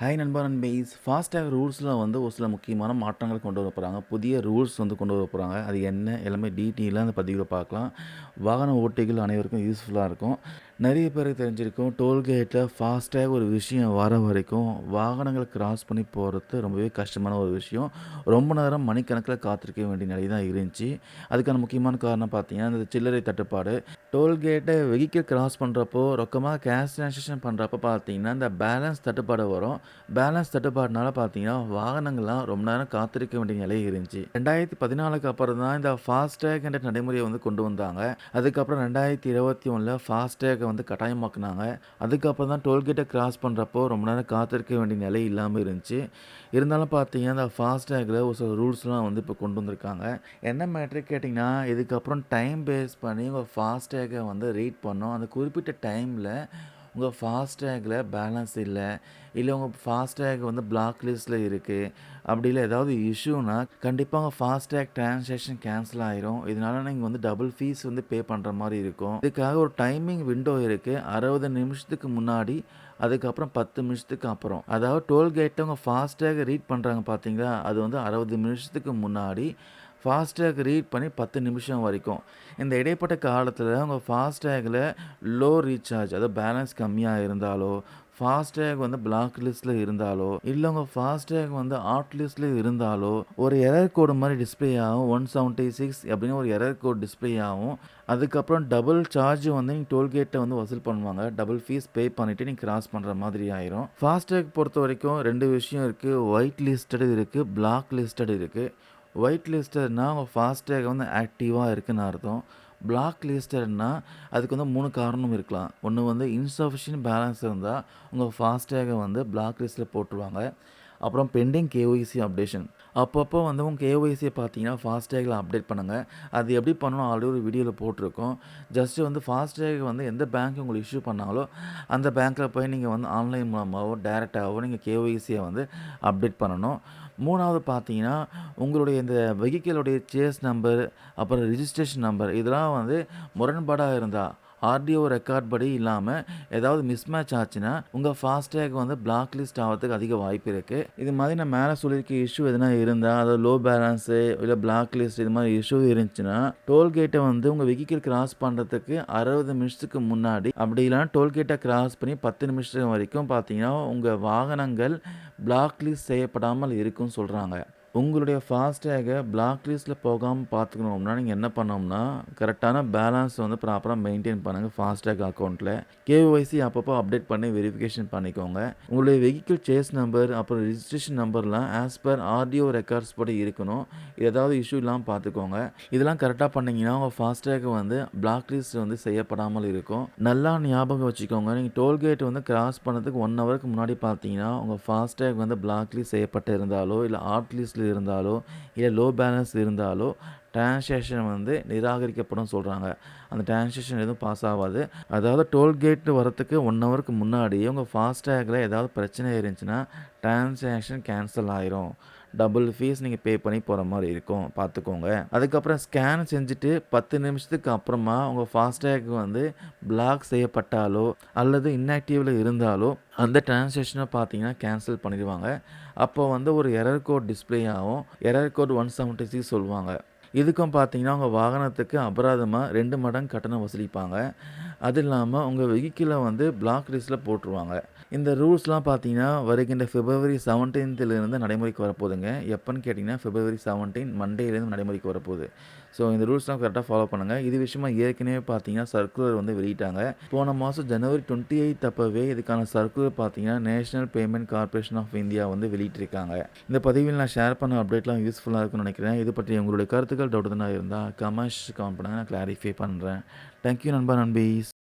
Hi நண்பா நண்பீஸ் FASTag ரூல்ஸில் வந்து ஒரு சில முக்கியமான மாற்றங்கள் கொண்டு வர போகிறாங்க புதிய ரூல்ஸ் வந்து கொண்டு வர போகிறாங்க அது என்ன எல்லாமே டீட்டெயிலாக அந்த பதிவில் பார்க்கலாம். வாகன ஓட்டிகள் அனைவருக்கும் யூஸ்ஃபுல்லாக இருக்கும். நிறைய பேருக்கு தெரிஞ்சிருக்கும். டோல்கேட்டில் ஃபாஸ்ட்டாக ஒரு விஷயம் வர வரைக்கும் வாகனங்களை கிராஸ் பண்ணி போகிறது ரொம்பவே கஷ்டமான ஒரு விஷயம். ரொம்ப நேரம் மணிக்கணக்கில் காத்திருக்க வேண்டிய நிலை தான் இருந்துச்சு. அதுக்கான முக்கியமான காரணம் பார்த்தீங்கன்னா இந்த சில்லறை தட்டுப்பாடு. டோல்கேட்டை வெஹிக்கிள் கிராஸ் பண்ணுறப்போ ரொக்கமாக கேஷ் ட்ரான்சாக்ஷன் பண்ணுறப்போ பார்த்தீங்கன்னா இந்த பேலன்ஸ் தட்டுப்பாடு வரும். பேலன்ஸ் தட்டுப்பாடுனால பார்த்தீங்கன்னா வாகனங்கள்லாம் ரொம்ப நேரம் காத்திருக்க வேண்டிய நிலை இருந்துச்சு. ரெண்டாயிரத்தி பதினாலுக்கு அப்புறம் தான் இந்த ஃபாஸ்டேக் என்ற நடைமுறையை வந்து கொண்டு வந்தாங்க. அதுக்கப்புறம் ரெண்டாயிரத்தி இருபத்தி ஒன்றில் டோல்கேட்டை வந்து கட்டாயமாக்குனாங்க. அதுக்கப்புறம் தான் டோல்கேட்டை கிராஸ் பண்ணுறப்போ ரொம்ப நேரம் காத்திருக்க வேண்டிய நிலை இல்லாமல் இருந்துச்சு. இருந்தாலும் பார்த்தீங்கன்னா அந்த ஃபாஸ்டேக்கில் ஒரு சில ரூல்ஸ்லாம் வந்து இப்போ கொண்டு வந்திருக்காங்க. என்ன மேட்ரு கேட்டிங்கன்னா இதுக்கப்புறம் டைம் பேஸ் பண்ணி உங்கள் ஃபாஸ்டேக்கை வந்து ரீட் பண்ணோம் அந்த குறிப்பிட்ட டைமில் உங்கள் ஃபாஸ்டேக்கில் பேலன்ஸ் இல்லை இல்லை உங்கள் ஃபாஸ்டேக் வந்து பிளாக் லிஸ்ட்டில் இருக்குது அப்படி இல்லை ஏதாவது இஷ்யூனா கண்டிப்பாக உங்கள் ஃபாஸ்டேக் ட்ரான்ஸாக்ஷன் கேன்சல் ஆயிரும். இதனால நீங்கள் வந்து டபுள் ஃபீஸ் வந்து பே பண்ணுற மாதிரி இருக்கும். இதுக்காக ஒரு டைமிங் விண்டோ இருக்குது அறுபது நிமிஷத்துக்கு முன்னாடி அதுக்கப்புறம் பத்து நிமிஷத்துக்கு அப்புறம். அதாவது டோல்கேட்டை உங்கள் ஃபாஸ்டேக் ரீட் பண்ணுறாங்க பார்த்தீங்களா அது வந்து அறுபது நிமிஷத்துக்கு முன்னாடி ஃபாஸ்டேக் ரீட் பண்ணி பத்து நிமிஷம் வரைக்கும். இந்த இடைப்பட்ட காலத்தில் உங்கள் ஃபாஸ்டேகில் லோ ரீசார்ஜ் அதாவது பேலன்ஸ் கம்மியாக இருந்தாலோ ஃபாஸ்டேக் வந்து பிளாக் லிஸ்ட்டில் இருந்தாலோ இல்லை உங்கள் ஃபாஸ்டேக் வந்து ஆட் லிஸ்ட்டில் இருந்தாலோ ஒரு எரர் கோடு மாதிரி டிஸ்பிளே ஆகும் ஒன் செவன்ட்டி சிக்ஸ் அப்படின்னு ஒரு எரர் கோட் டிஸ்பிளே ஆகும். அதுக்கப்புறம் டபுள் சார்ஜ் வந்து நீங்கள் டோல்கேட்டை வந்து வசூல் பண்ணுவாங்க. டபுள் ஃபீஸ் பே பண்ணிவிட்டு நீங்கள் கிராஸ் பண்ணுற மாதிரி ஆயிரும். ஃபாஸ்டேக் பொறுத்த வரைக்கும் ரெண்டு விஷயம் இருக்குது ஒயிட் லிஸ்டட் இருக்குது பிளாக் லிஸ்டட் இருக்குது ஒயிட் லிஸ்டட்னா உங்கள் ஃபாஸ்டேக் வந்து ஆக்டிவாக இருக்குன்னு அர்த்தம். பிளாக் லிஸ்டட்னா அதுக்கு வந்து மூணு காரணம் இருக்கலாம். ஒன்று வந்து இன்சஃபிஷியன்ட் பேலன்ஸ் இருந்தால் உங்கள் ஃபாஸ்டேகை வந்து பிளாக் லிஸ்ட்டில் போட்டுருவாங்க. அப்புறம் பெண்டிங் கேஒய்சி அப்டேஷன் அப்பப்போ வந்து உங்கள் கேஒய்சியை பார்த்தீங்கன்னா ஃபாஸ்டேகில் அப்டேட் பண்ணுங்கள் அது எப்படி பண்ணணும் ஆல்ரெடி ஒரு வீடியோவில் போட்டிருக்கோம். ஜஸ்ட்டு வந்து ஃபாஸ்டேக் வந்து எந்த பேங்க் உங்களுக்கு இஷ்யூ பண்ணாங்களோ அந்த பேங்க்கில் போய் நீங்கள் வந்து ஆன்லைன் மூலமாகவோ டேரெக்டாகவோ நீங்கள் கேஒய்சியை வந்து அப்டேட் பண்ணணும். மூணாவது பார்த்தீங்கன்னா உங்களுடைய இந்த வெஹிக்கிளுடைய சேஸ் நம்பர் அப்புறம் ரிஜிஸ்ட்ரேஷன் நம்பர் இதெல்லாம் வந்து முரண்பாடாக இருந்தால் ஆர்டிஓ ரெக்கார்ட் படி இல்லாமல் ஏதாவது மிஸ் மேட்ச் ஆச்சுன்னா உங்கள் ஃபாஸ்டேக் வந்து பிளாக் லிஸ்ட் ஆகிறதுக்கு அதிக வாய்ப்பு இருக்குது இது மாதிரி நான் மேலே சொல்லியிருக்க இஷ்யூ எதுனா இருந்தால் அதாவது லோ பேலன்ஸு இல்லை பிளாக் லிஸ்ட் இது மாதிரி இஷ்யூ இருந்துச்சுன்னா டோல்கேட்டை வந்து உங்கள் வெஹிக்கிள் கிராஸ் பண்ணுறதுக்கு அறுபது நிமிஷத்துக்கு முன்னாடி அப்படி இல்லைனா டோல்கேட்டை கிராஸ் பண்ணி பத்து நிமிஷம் வரைக்கும் பார்த்தீங்கன்னா உங்கள் வாகனங்கள் பிளாக் லிஸ்ட் செய்யப்படாமல் இருக்குன்னு சொல்கிறாங்க உங்களுடைய ஃபாஸ்டேகை பிளாக் லிஸ்ட்டில் போகாமல் பார்த்துக்கணும்னா நீங்கள் என்ன பண்ணோம்னா கரெக்டான பேலன்ஸ் வந்து ப்ராப்பராக மெயின்டைன் பண்ணுங்கள் ஃபாஸ்டேக் அக்கௌண்ட்டில் கேஒய்சி அப்பப்போ அப்டேட் பண்ணி வெரிஃபிகேஷன் பண்ணிக்கோங்க. உங்களுடைய வெஹிக்கிள் சேஸ் நம்பர் அப்புறம் ரிஜிஸ்ட்ரேஷன் நம்பர்லாம் ஆஸ் பர் ஆர்டிஓ ரெக்கார்ட்ஸ் படி இருக்கணும். இது ஏதாவது இஷ்யூ இல்லாமல் பார்த்துக்கோங்க இதெல்லாம் கரெக்டாக பண்ணிங்கன்னா உங்கள் ஃபாஸ்டேக் வந்து பிளாக் லிஸ்ட் வந்து செய்யப்படாமல் இருக்கும். நல்லா ஞாபகம் வச்சுக்கோங்க. நீங்கள் டோல்கேட் வந்து கிராஸ் பண்ணதுக்கு ஒன் ஹவருக்கு முன்னாடி பார்த்தீங்கன்னா உங்கள் ஃபாஸ்டேக் வந்து பிளாக் லிஸ்ட் செய்யப்பட்டு இருந்தாலோ இல்லை ஆர்ட் லிஸ்ட்டில் இருந்தாலோ இல்லை லோ பேலன்ஸ் இருந்தாலோ டிரான்சாக்ஷன் வந்து நிராகரிக்கப்படும் சொல்கிறாங்க அந்த டிரான்சாக்ஷன் எதுவும் பாஸ் ஆகாது. அதாவது டோல்கேட் வரத்துக்கு ஒன் ஹவருக்கு முன்னாடி உங்கள் ஃபாஸ்டேக்கில் ஏதாவது பிரச்சனை இருந்துச்சுன்னா டிரான்சாக்ஷன் கேன்சல் ஆயிரும். டபுள் ஃபீஸ் நீங்கள் பே பண்ணி போகிற மாதிரி இருக்கும். பார்த்துக்கோங்க. அதுக்கப்புறம் ஸ்கேன் செஞ்சுட்டு பத்து நிமிஷத்துக்கு அப்புறமா உங்கள் ஃபாஸ்டேக் வந்து பிளாக் செய்யப்பட்டாலோ அல்லது இன்ஆக்டிவில் இருந்தாலோ அந்த டிரான்சாக்ஷனை பார்த்தீங்கன்னா கேன்சல் பண்ணிடுவாங்க. அப்போ வந்து ஒரு எரர் கோட் டிஸ்பிளே ஆகும். Error code one seventy six சொல்லுவாங்க. இதுக்கும் பார்த்தீங்கன்னா உங்கள் வாகனத்துக்கு அபராதமாக ரெண்டு மடங்கு கட்டணம் வசூலிப்பாங்க. அது இல்லாமல் உங்கள் வெஹிக்கிளை வந்து பிளாக் லிஸ்ட்டில் போட்டுருவாங்க. இந்த ரூல்ஸ்லாம் பார்த்தீங்கன்னா வருகின்ற பிப்ரவரி செவன்டீன்த்துலேருந்து நடைமுறைக்கு வரப்போகுதுங்க. எப்போன்னு கேட்டிங்கன்னா பிப்ரவரி செவன்டீன் மண்டேலேருந்து நடைமுறைக்கு வரப்போகுது. ஸோ இந்த ரூல்ஸ்லாம் கரெக்டாக ஃபாலோ பண்ணுங்கள் இது விஷயமா ஏற்கனவே பார்த்தீங்கன்னா சர்க்குலர் வந்து வெளியிட்டாங்க. போன மாதம் ஜனவரி டுவெண்ட்டி எயிட் அப்போவே இதுக்கான சர்க்குலர் பார்த்தீங்கன்னா national payment corporation of India வந்து வெளியிட்டிருக்காங்க. இந்த பதிவில் நான் ஷேர் பண்ண அப்டேட்லாம் யூஸ்ஃபுல்லாக இருக்கும்னு நினைக்கிறேன். இது பற்றி உங்களுடைய கருத்துக்கள் டவுட் தான் இருந்தால் கமெண்ட்ஸ் கமெண்ட் பண்ணுங்கள் நான் கிளாரிஃபை பண்ணுறேன் தேங்க்யூ நண்பா நண்பீஸ்.